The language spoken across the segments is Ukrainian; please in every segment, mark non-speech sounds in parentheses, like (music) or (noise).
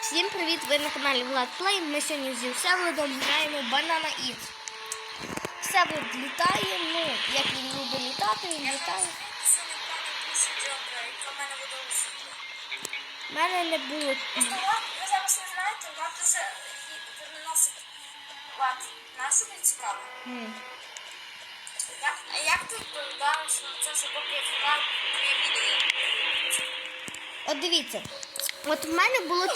Всім привіт! Ви на каналі Влад Плей. Ми сьогодні зі Всеволодом граємо Банана Іт. Всеволод літає, ну, як він любить літати, він літає. У мене не було. Ви зараз не знаєте, Влад дуже переносить Влад. Що цікаво? А як ти відповідаєш на це, що поки Влад твоє відео? От дивіться, от в мене було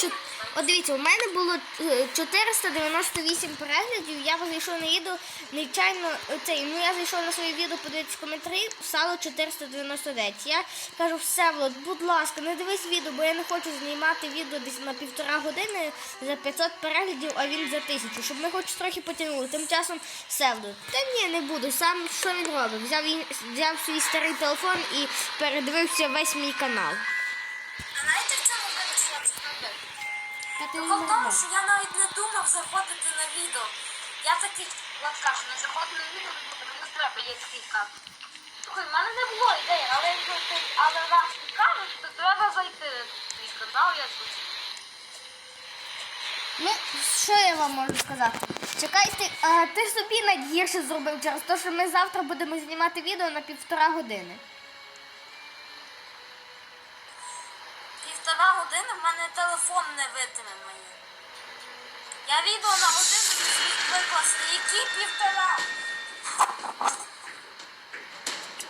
От дивіться, у мене було е, 498 переглядів. Я зайшов на відео, нечайно цей, ну я зайшов на своє відео, подивитися коментарі, стало 499. Я кажу, все, Влад, будь ласка, не дивись відео, бо я не хочу знімати відео десь на півтора години за 500 переглядів, а він за тисячу, щоб ми хоч трохи потягнули. Тим часом Севло, та ні, не буду. Сам що він робить? Взяв, взяв свій старий телефон і передивився весь мій канал. Знаєте, в чому Прикол в тому, що я навіть не думав заходити на відео. Я такий, Влад каже, не заходь на відео, не треба, є такий кадр. Слухай, в мене не було ідеї, але якщо ти, але раз ти кажеш, то треба зайти в твій канал, я звучу. Ну, що я вам можу сказати? Чекайте, а, ти собі найгірше зробив через те, що ми завтра будемо знімати відео на півтора години. Півтора години в мене телефон не витримає. Я відео на годину викласти. Які півтора?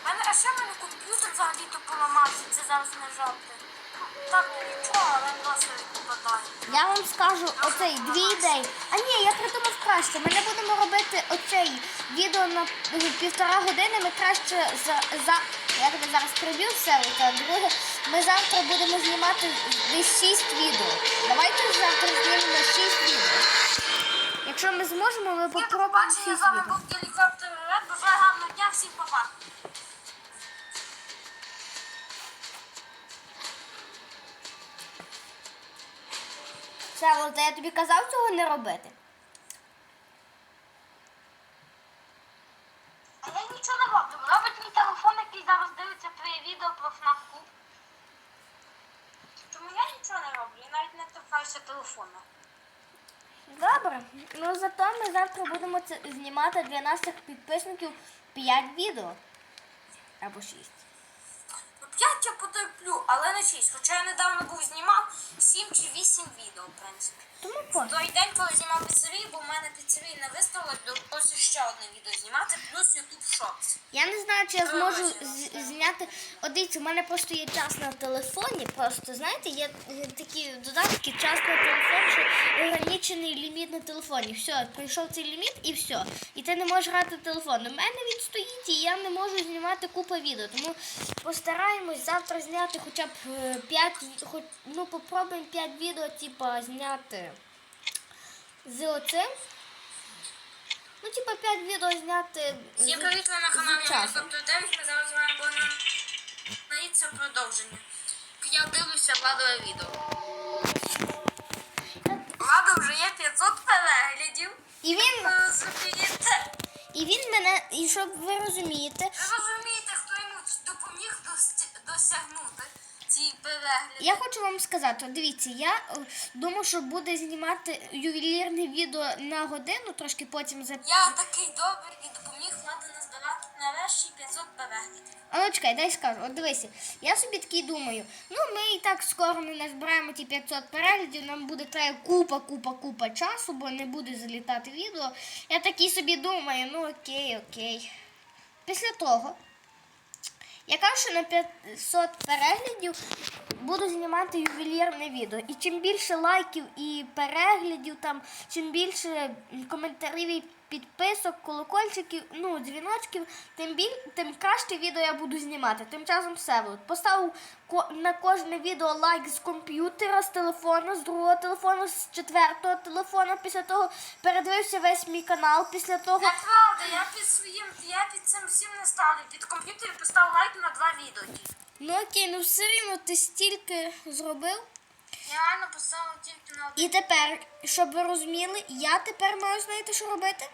У мене, а ще мене комп'ютер взагалі-то поламався, це зараз не жарти. Так, нічого, але досить попадає. Я вам скажу оцей дві ідеї. А ні, я придумав краще. Ми не будемо робити оцей відео на півтора години. Ми краще за, за я тебе зараз приб'ю все. Та друге, ми завтра будемо знімати десь шість відео. Давайте завтра знімемо шість відео. Якщо ми зможемо, ми попробуємо побачення, шість з вами був гелікоптер Ред. Бажаю гарного дня, всім па-па. Володя, я тобі казав цього не робити. А я нічого не роблю. Робить мій телефон, який зараз дивиться твоє відео про Club. Нічого не роблю, я навіть не торкаюся телефону. Добре. Ну зато ми завтра будемо це знімати для наших підписників 5 відео. Або 6. Ну, 5 я потерплю, але не 6. Хоча я недавно був знімав 7 чи 8 відео, в принципі. Тому по. Той день, коли знімав піцерію, бо в мене піцерії не виставили, довелося ще одне відео знімати, плюс YouTube Shorts. Я не знаю, чи я зможу зняти. От дивіться, у мене просто є час на телефоні. Просто знаєте, є е, такі додатки, час на телефон, що ограничений ліміт на телефоні. Все, пройшов цей ліміт і все. І ти не можеш грати телефон. У мене він стоїть, і я не можу знімати купу відео. Тому постараємось завтра зняти хоча б 5, хоч, ну попробуємо 5 відео, типа, зняти з оцим. Ну, типа 5 відео зняти. Всім привіт, ви на каналі. Helicopter 9, ми зараз з вами будемо продовження. Я дивлюся Владове відео. Влада вже є 500 переглядів. І він, розумієте? і він мене, і щоб ви розумієте, Ви розумієте, хто йому допоміг дос- досягнути ці перегляди? я хочу вам сказати, дивіться, я е, думав, що буде знімати ювелірне відео на годину, трошки потім за. Я такий добрий і допоміг Влади назбирати нарешті 500 переглядів. А ну чекай, дай скажу. От дивися, я собі такий думаю, ну ми і так скоро не назбираємо ті 500 переглядів, нам буде треба купа, купа, купа часу, бо не буде залітати відео. Я такий собі думаю, ну окей, окей. Після того. Я кажу, що на 500 переглядів буду знімати ювелірне відео. І чим більше лайків і переглядів, там, чим більше коментарів і підписок, колокольчиків, ну, дзвіночків, тим біль, тим краще відео я буду знімати. Тим часом все. Поставив ко- на кожне відео лайк з комп'ютера, з телефону, з другого телефону, з четвертого телефону. Після того передивився весь мій канал. Після того. Неправда, я під своїм, я під цим всім не ставлю. Під комп'ютер поставив лайк на два відео. Ну окей, ну все рівно ти стільки зробив. Поставив тільки на один. І тепер, щоб ви розуміли, я тепер маю знаєте, що робити?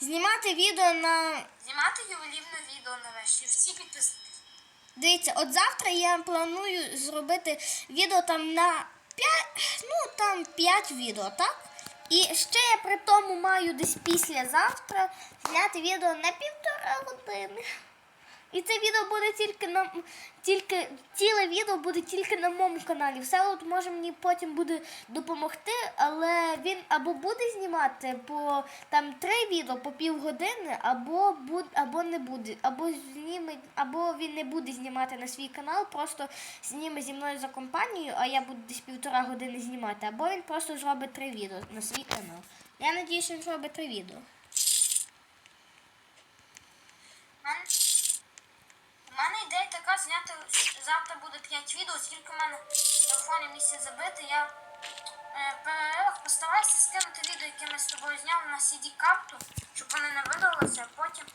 Знімати відео на. Знімати ювелірне відео нарешті. Всі підписники. Дивіться, от завтра я планую зробити відео там на 5, ну там 5 відео, так? І ще я при тому маю десь післязавтра зняти відео на півтора години. І це відео буде тільки на тільки ціле відео буде тільки на моєму каналі. Все от може мені потім буде допомогти, але він або буде знімати по там три відео по півгодини, або буд, або не буде, або зніме, або він не буде знімати на свій канал, просто зніме зі мною за компанію, а я буду десь півтора години знімати, або він просто зробить три відео на свій канал. Я надію, що він зробить три відео. У мене, у мене ідея така зняти завтра буде 5 відео, оскільки в мене телефоні місце забити. Я е, постараюся скинути відео, яке ми з тобою зняли на CD-карту, щоб вони не видалилися, а потім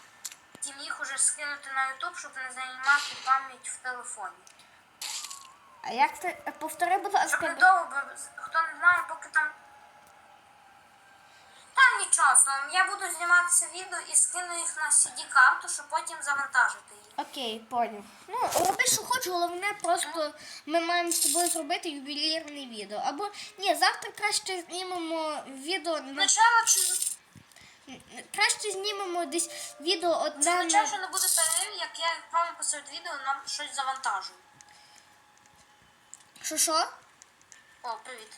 тім їх уже скинути на YouTube, щоб не займати пам'ять в телефоні. А як ти повтори, будь Щоб не довго, бо хто не знає, поки там. Та нічого, словом, я буду зніматися відео і скину їх на CD-карту, щоб потім завантажити їх. Окей, поняв. Ну, роби, що хочеш, головне, просто ми маємо з тобою зробити ювелірне відео. Або ні, завтра краще знімемо відео на Спочатку чи краще знімемо десь відео одне на що не буде перерив, як я вам посеред відео нам щось завантажую. що що? О, привіт.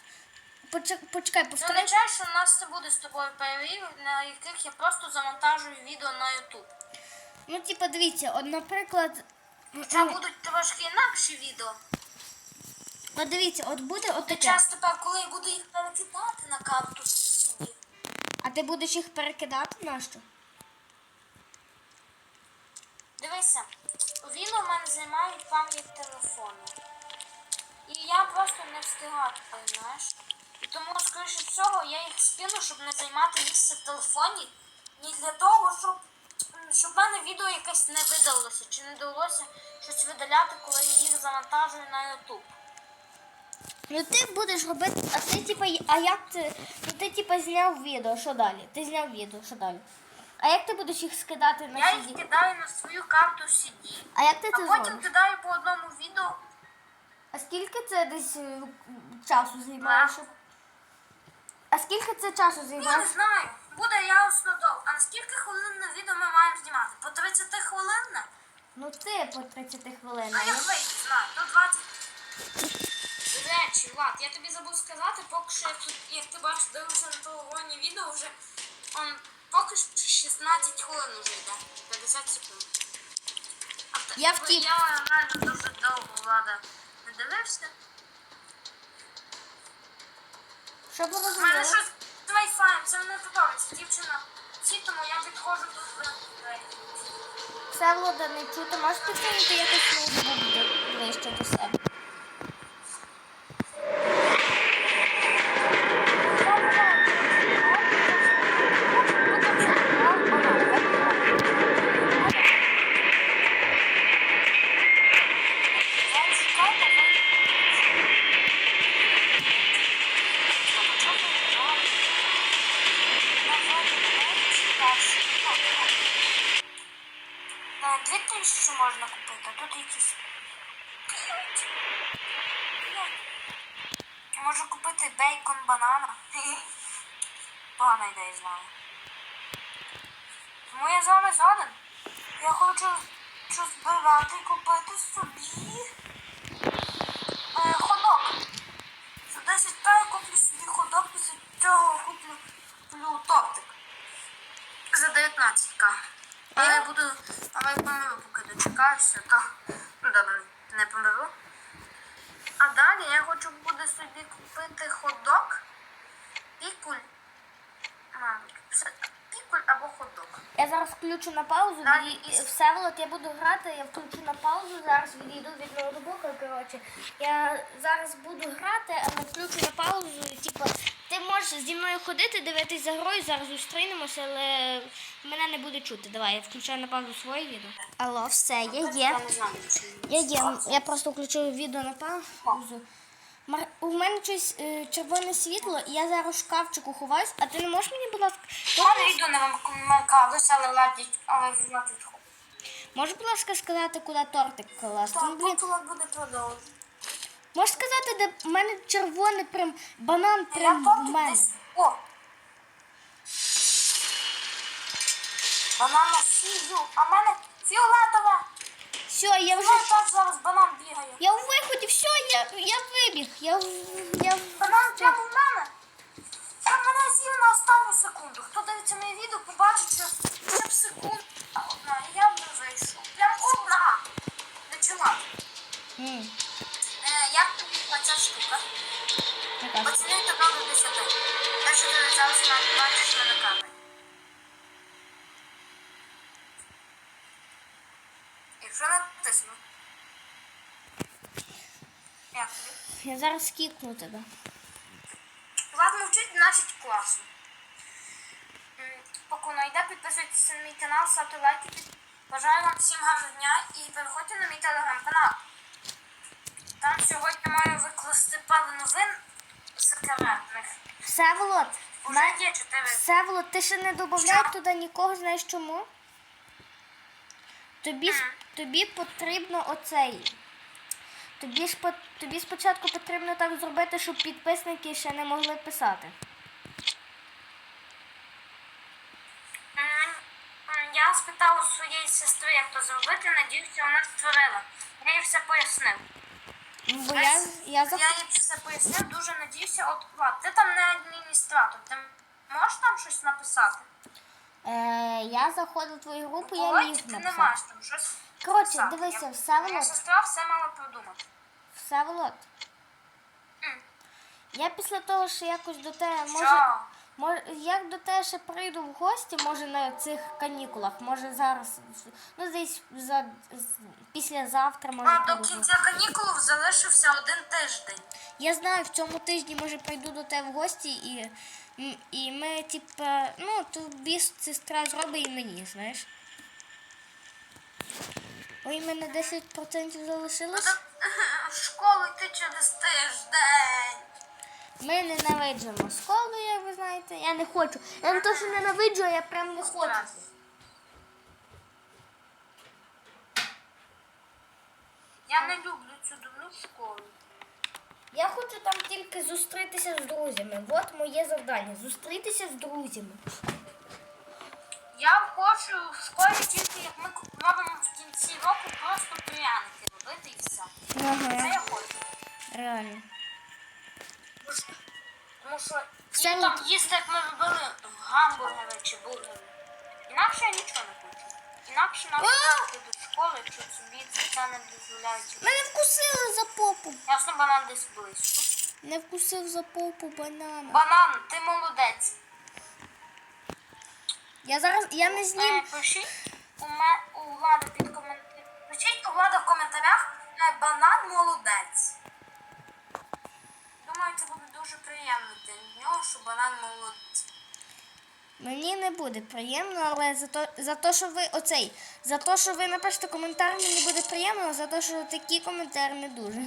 Почекай, почекай, повтори. означає, що у нас це буде з тобою перерив, на яких я просто завантажую відео на YouTube. Ну, типа, дивіться, от, наприклад, Це будуть трошки інакші відео. от дивіться, от буде от таке. час тепер, коли я буду їх перекидати на карту CD. А ти будеш їх перекидати на що? Дивися, він у мене займає пам'ять телефону. І я просто не встигаю, знаєш. І тому, скоріше всього, я їх скину, щоб не займати місце в телефоні. Ні для того, щоб, щоб в мене відео якесь не видалося, чи не довелося щось видаляти, коли я їх завантажую на YouTube. Ну ти будеш робити, а ти типа, а як ти, ну ти типа зняв відео, що далі? Ти зняв відео, що далі? А як ти будеш їх скидати на Я їх кидаю на свою карту CD. А як ти А це потім зробиш? кидаю по одному відео. А скільки це десь е, часу займає? Щоб- А скільки це часу Я займає? не знаю. Буде ясно довго. А на скільки хвилинне відео ми маємо знімати? По 30 хвилинне? Ну ти по 30 хвилин. А я я- вийду, знаю, до 20. Речі, Влад, я тобі забув сказати, поки що я тут, як ти бачиш, дивився на телефоні відео вже. Он, поки що 16 хвилин вже йде. 50 секунд. А Я втік. Я реально дуже довго Влада не дивився. Щоб було У мене щось з Wi-Fi, це мене подобається. Дівчина всі, тому я підходжу до дверей. Все, Влада, не чути. Можеш підсунути якось ноутбук ближче до себе. Якісь. Можу купити бейкон банана. Погана ідея знаю. Тому я з вами згоден. Я хочу що збирати і купити собі е, ходок. За 10 пер куплю собі ходок, після цього куплю тортик. За 19к. Але я буду, але я помиру, поки дочекаюся, то ну добре, не помилу. А далі я хочу буде собі купити ходок, пікуль. Мабуть, пікуль або ходок. Я зараз включу на паузу, Далі і, із- все, Влад, я буду грати, я включу на паузу, зараз відійду від ноутбука, коротше. Я зараз буду грати, але включу на паузу, і, типу, ти можеш зі мною ходити, дивитись за грою, зараз зустрінемося, але мене не буде чути. Давай, я включаю на паузу своє відео. Алло, все, я є. Я є. Я просто включу відео на паузу. У мене щось е, червоне світло, і я зараз в шкафчику ховаюсь, а ти не можеш мені, будь ласка, відео не вимикалося, але ладіть, але відходить. можеш, будь ласка, сказати, куди тортик класти? Ну, блін, буде продовжувати. Можеш сказати, де в мене червоний прям банан Я прям в мене. десь. О! Банана сію, а в мене фіолетова. Все, я вже. Ну, так зараз банан бігає. Я у виході, все, я, я вибіг. Я, я... зараз кікну тебе. Влад мовчить, значить класно. М, Поки воно йде, підписуйтесь на мій канал, ставте лайки. Бажаю вам всім гарного дня і переходьте на мій телеграм-канал. Там сьогодні маю викласти пару новин секретних. Всеволод, Уже на- є чотири. Всеволод, ти ще не додавай туди нікого, знаєш чому? Тобі, тобі потрібно оцей. Тобі, ж, тобі спочатку потрібно так зробити, щоб підписники ще не могли писати. Я спитала у своєї сестри, як то зробити, надіюся, вона створила. Я їй все пояснив. Бо я, я, за... Я їй все пояснив, дуже надіюся. От Влад, ти там не адміністратор, ти можеш там щось написати? Е, я заходив в твою групу, я міг ти не маєш там щось. Коротше, написати. дивися, Я- Всеволод. Моя сестра все мала продумати. Всеволод, М. я після того, що якось до тебе може. Може, як до тебе ще прийду в гості, може на цих канікулах, може зараз, ну десь за післязавтра, може А до кінця канікул залишився один тиждень. Я знаю, в цьому тижні може прийду до тебе в гості і, і ми, типа, ну, тобі сестра зробить і мені, знаєш. Ой, мене 10% залишилось. (laughs) В школу йти через тиждень. Ми ненавиджимо школу, як ви знаєте. Я не хочу. Я не то, що ненавиджу, а я прям не хочу. Я не люблю цю дурну школу. Я хочу там тільки зустрітися з друзями. От моє завдання зустрітися з друзями. Я хочу в школі тільки як ми робимо в кінці року просто пряники робити і все. Ага. Реально. Тому що Все там їсти, як ми робили гамбургери чи бургери. Інакше я нічого не хочу. Інакше нам йти до школи, якщо собі це не дозволяють. Мене вкусили за попу. Ясно, банан десь близько. Не вкусив за попу банана. Банан, ти молодець. Я зараз я не Е, знім. Пишіть у мене у влади під коментарі. Пишіть у влади в коментарях е, банан молодець. Думаю, це буде дуже приємно для нього, що банан молодець. Мені не буде приємно, але за то, за то, що ви оцей, за те, що ви напишете коментар, мені буде приємно, а за те, що такі коментарі не дуже.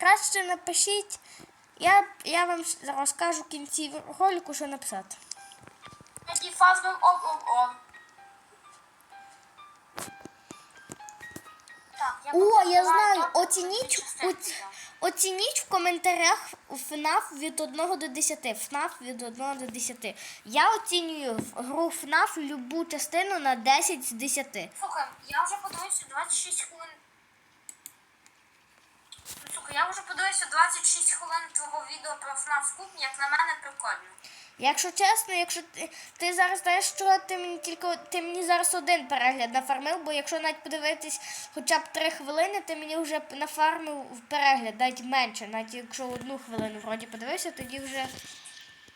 Краще напишіть. Я, я вам розкажу в кінці ролику, що написати. Тоді фазбом я О, я знаю. Оцініть, оці-. Оцініть в коментарях ФНАФ від 1 до 10. ФНАФ від 1 до 10. Я оцінюю гру ФНАФ любу частину на 10 з 10. Слухай, я вже подивився 26 хвилин. Сука, я вже подивився 26 хвилин твого відео про ФНАФ Куб, як на мене прикольно. Якщо чесно, якщо ти, ти зараз знаєш, що ти мені тільки ти мені зараз один перегляд нафармив, бо якщо навіть подивитись хоча б три хвилини, ти мені вже нафармив перегляд, навіть менше, навіть якщо одну хвилину вроді подивився, тоді вже.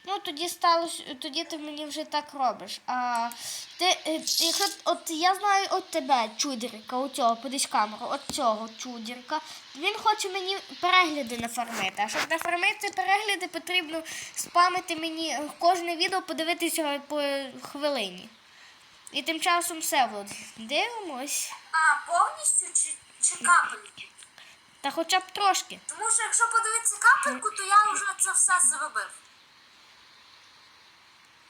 Ну тоді сталося, тоді ти мені вже так робиш. А ти, е, якщо от я знаю от тебе, чудерка, оцього, подивись камеру, от цього чудерка, він хоче мені перегляди нафармити. А щоб нафармити перегляди, потрібно спамити мені кожне відео, подивитися по хвилині. І тим часом все от. Дивимось. А, повністю чи, чи капельки? Та хоча б трошки. Тому що якщо подивитися капельку, то я вже це все зробив.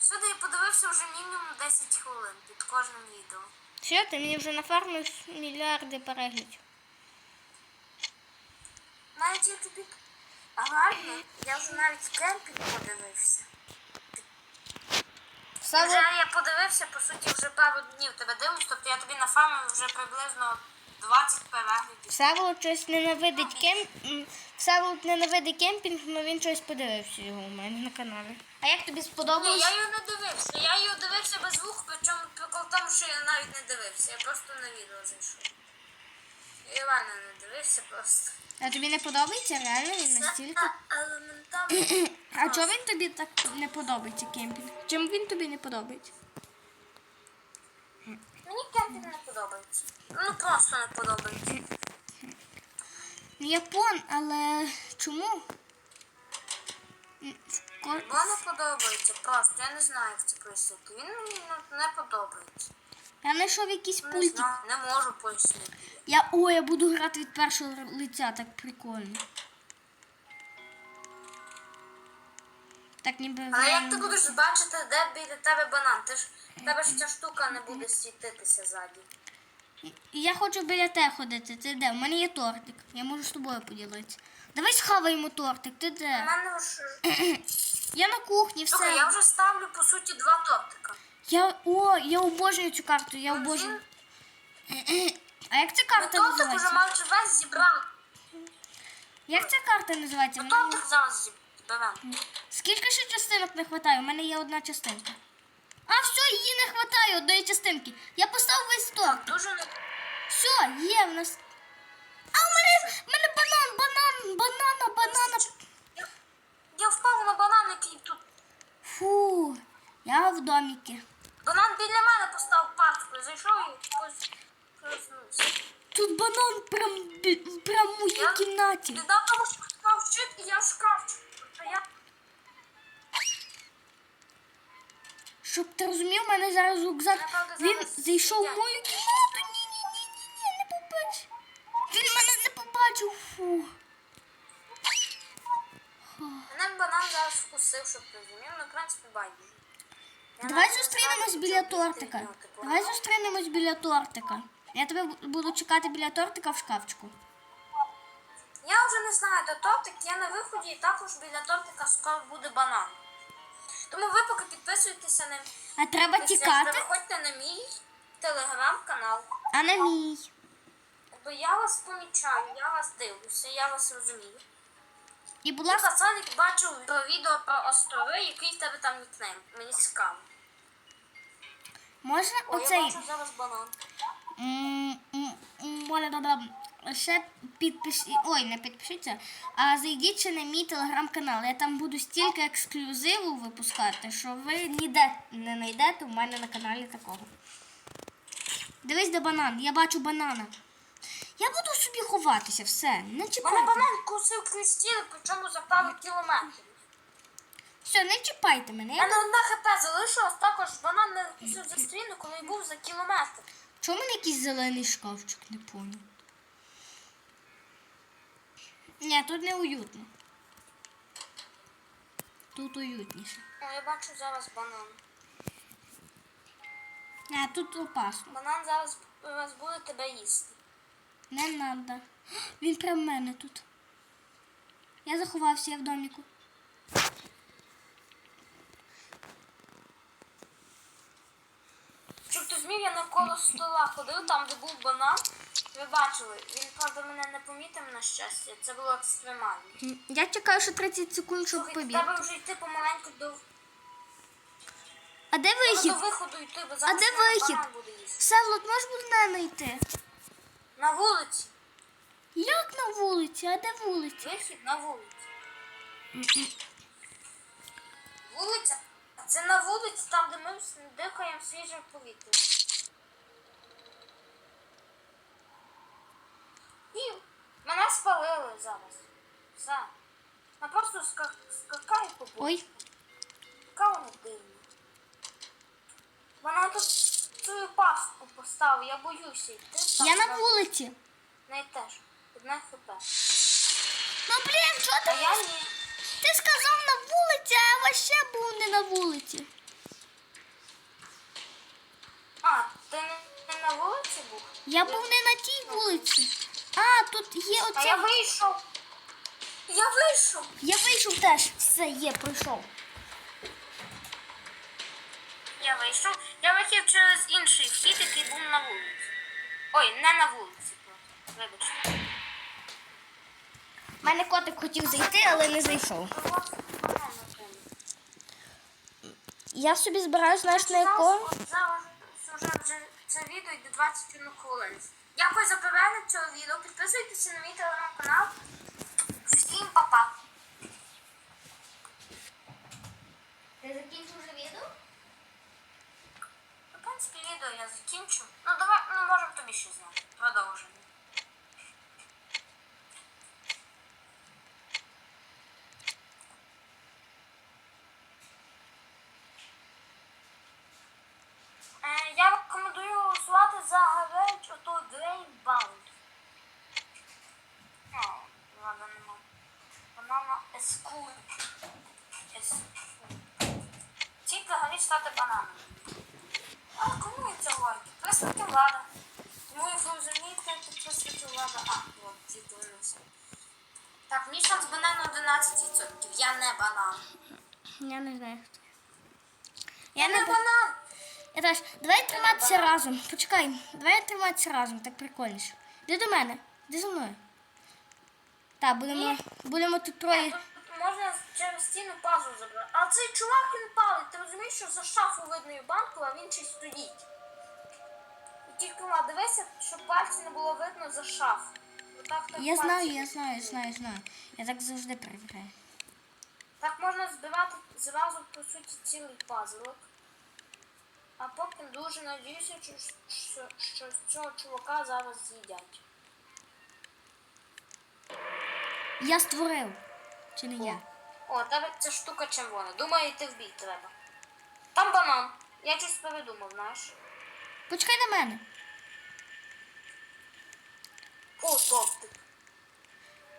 Сюди я подивився вже мінімум 10 хвилин під кожним відео. Все, ти мені вже нафармив мільярди переглядів. навіть я тобі. А реально, я вже навіть кемпінг подивився. Вже я подивився, по суті, вже пару днів тебе дивлюсь, тобто я тобі нафармив вже приблизно 20 переглядів. Всеволод щось ненавидить кемп... Всеволод ненавидить кемпінг, але він щось подивився його у мене на каналі. А як тобі Ні, сподобалось? я його не дивився. Я його дивився без звуку, причому прикол в тому, що я навіть не дивився. Я просто на відео зайшов. Я реально не дивився просто. А тобі не подобається? Реально він настільки? Це елементарно. (clears throat) А чого він тобі так не подобається кемпінг? Чим він тобі не подобається? Кемпінг не подобається. Ну просто не подобається. Ну, Япон, але чому? Бо не подобається просто. Я не знаю, як це пояснити. Він мені не подобається. Я знайшов якийсь Не знаю, не можу пояснити. Я о, я буду грати від першого лиця, так прикольно. Так ніби. Але як ти будеш бачити, де біля тебе банан? Ти ж тебе ж ця штука не буде світитися ззаді. Я хочу біля тебе ходити. Ти де? У мене є тортик. Я можу з тобою поділитися. Давай схаваємо тортик. Ти У мене ж (clears throat) Я на кухні, Слухай, все. я вже ставлю по суті два тортика. Я о, я обожнюю цю карту, я обожнюю. (clears throat) А як ця Ми карта тортик уже називається? майже весь зібрали. Як ця карта називається? Ми тортик зараз Скільки ще частинок не вистачає? У мене є одна частинка. А, все, її не вистачає одної частинки. Я поставив весь торт. Дуже не Все, є в нас. А у мене, в мене банан, банан, банана, банана. Я, я впав на банан, який тут. Фу, я в доміки. Банан біля мене поставив парткою, зайшов і ось проснувся. Тут банан прям, прям в моїй кімнаті. Ти дав тому шкаф щит, і я шкафчик. Щоб ти розумів, у мене зараз рюкзак. Він зайшов в мою кімнату. Ні, ні, ні, ні, ні, не побачив. Він мене не побачив. Фу. мене банан зараз вкусив, щоб ти розумів, ну в принципі байдуже. Давай зустрінемось біля тортика. Давай зустрінемось біля тортика. Я тебе буду чекати біля тортика в шкафчику. Я вже не знаю, де тортик, я на виході і також біля тортика скоро буде банан. Тому ви поки підписуйтеся на А треба тікати, Виходьте на мій телеграм-канал. а не мій. Бо я вас помічаю, я вас дивлюся, я вас розумію. І будь Я ласка, пацаник бачив про відео про острови, який в тебе там нікнейм. Мені цікаво. можна О, я бачу зараз банан. м, м, м. Ще підпишіть, ой, не підпишіться, а зайдіть ще на мій телеграм-канал. Я там буду стільки ексклюзиву випускати, що ви ніде не знайдете у мене на каналі такого. Дивись, де банан. Я бачу банана. Я буду собі ховатися, все. Не Мене чіпайте. банан кусив крізь причому за пару кілометрів. Все, не чіпайте мене. Я... мене одна хп залишилась, також банан не кусив за стріну, коли був за кілометр. Чому мене якийсь зелений шкафчик, не понял. Ні, тут не уютно. Тут уютніше. О, я бачу зараз банан. Ні, тут опасно. Банан зараз, зараз буде тебе їсти. Не надо. Він прям в мене тут. Я заховався, я в доміку. Щоб змів, я навколо стола ходив, там, де був банан. Ви бачили, він, правда, мене не помітив на щастя. Це було екстремально. Я чекаю, що 30 секунд, щоб Слухай, побіг. треба вже йти помаленьку до, А де треба вихід? до виходу йти, бо зараз де мене вихід? банан буде їсти. Севлот, можеш мене знайти? На вулиці. Як на вулиці? А де вулиця? Вихід на вулиці. Вулиця. Це на вулиці, там, де ми дихаємо свіжим повітрям. І мене спалили зараз. Все. Я просто ска- скакаю по. Ой, Яка вона дивна. Вона тут свою пастку поставила, я боюся йти. там я на вулиці. В неї теж. Одне хп. Ну блін, що А ти? я ні. Ти сказав на вулиці, а я вообще був не на вулиці. А, ти не, на вулиці був? Я був не на тій вулиці. А, тут є А я оце. вийшов. Я вийшов. Я вийшов теж. Все, є, пройшов. Я вийшов. Я вийшов через інший вхід, який був на вулиці. Ой, не на вулиці. просто. Вибачте. У мене котик хотів зайти, але не зайшов. Я собі збираю, знаєш, на яко. Зараз вже, це відео йде 21 хвилин. Дякую за перегляд цього відео. Підписуйтеся на мій телеграм-канал. Всім па-па. Ти закінчив вже відео? В принципі, відео я закінчу. Ну давай, ну можемо тобі ще зняти. 12%. Я не банан. Я не знаю, хто. Я, я не, не банан. Я теж. Давай триматися разом. Почекай, давай триматися разом, так прикольніше. Іди до мене, іди зі мною. Так, будемо, будемо тут троє. Можна через стіну пазу забрати. А цей чувак він палить, ти розумієш, що за шафу видно і банку, а він ще стоїть. Тільки дивися, щоб пальці не було видно за шафу. Отак так Я знаю, я знаю, видно. знаю, знаю. Я так завжди перевіряю. Так можна збивати зразу, по суті, цілий пазлик. А потім дуже надіюся, що, що, цього чувака зараз з'їдять. Я створив. Чи не я? О, тебе ця штука червона. Думаю, йти в бій треба. Там банан. Я щось передумав, знаєш. Почекай на мене. О, топтик.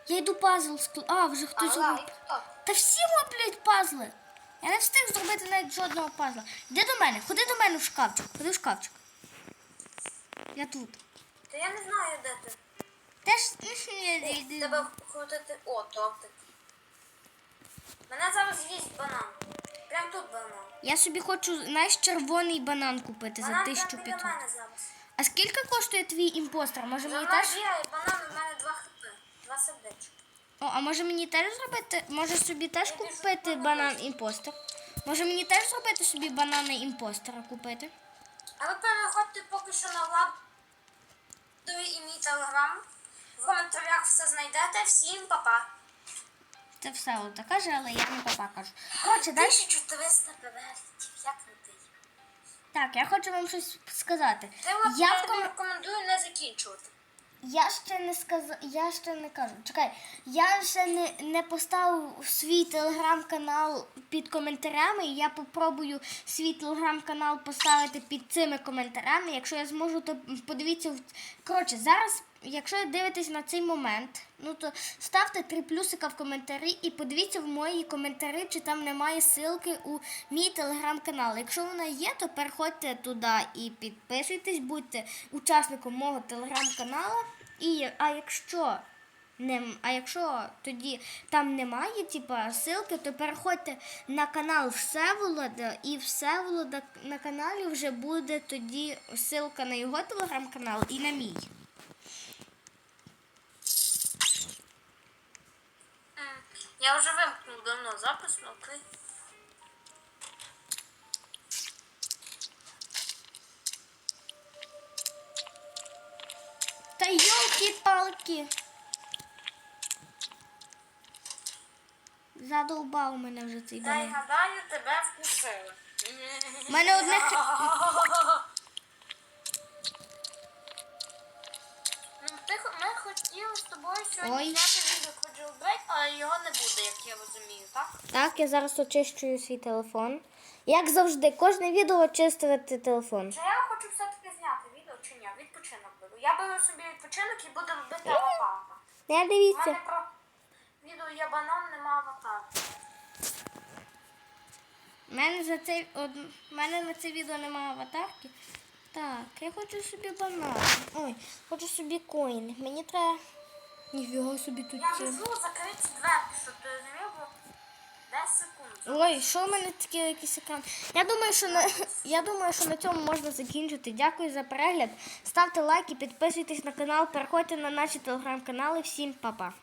Я йду пазл скл... А, вже хтось робить. Та всі роблять пазли. Я не встиг зробити навіть жодного пазла. Йди до мене, ходи до мене в шкафчик. Ходи в шкафчик. Я тут. Та я не знаю, де ти. Теж О, Тебе крутити. О, топтик. Мене зараз їсть банан. Прям тут банан. Я собі хочу, знаєш, червоний банан купити за Банан прям біля мене зараз. А скільки коштує твій імпостер? Може мені теж. бігає банан, у мене два хп. Два сердечка. О, а може мені теж зробити? Може собі теж Я біжу купити по банан імпостер? Може мені теж зробити собі банани імпостера купити? А ви переходьте поки що на владу і мій телеграм. В коментарях все знайдете. Всім па-па. Це все от каже, але я не папа кажу. Коротше, далі. 1300 переглядів, як не ти. Так, я хочу вам щось сказати. Ти Я я в ком... рекомендую не закінчувати. Я ще не сказав, я ще не кажу. Чекай, я ще не, не поставив свій телеграм-канал під коментарями. і Я попробую свій телеграм-канал поставити під цими коментарями. Якщо я зможу, то подивіться коротше, зараз, якщо дивитесь на цей момент, ну то ставте три плюсика в коментарі і подивіться в мої коментарі, чи там немає ссылки у мій телеграм-канал. Якщо вона є, то переходьте туди і підписуйтесь, будьте учасником мого телеграм-каналу. І а якщо не, а якщо тоді там немає, типа ссылки, то переходьте на канал Всеволода, і Всеволода на каналі вже буде тоді ссылка на його телеграм-канал і на мій. Я вже вимкнув давно запис, ну окей. Та йолки-палки. Задовбав мене вже цей Дай банан. гадаю, тебе вкусили. У мене одне Ну, ти, ми хотіли з тобою сьогодні Ой. зняти але його не буде, як я розумію, так? Так, я зараз очищую свій телефон. Як завжди, кожне відео очистувати телефон. Чи я хочу все-таки зняти відео, чи ні? Відпочинок беру. Я беру собі відпочинок і буду робити аватарку. Не У мене про відео є банан, нема аватарки. У мене за це од... в мене на це відео немає аватарки. Так, я хочу собі банан. Ой, хочу собі коін. Мені треба. Ніфіга собі тут. Я це. внизу закриті дверки, щоб ти розумів, бо 10 секунд. Ой, що в мене таке якийсь екран? Я думаю, що на (laughs) я думаю, що на цьому можна закінчити. Дякую за перегляд. Ставте лайки, підписуйтесь на канал, переходьте на наші телеграм-канали. Всім па-па.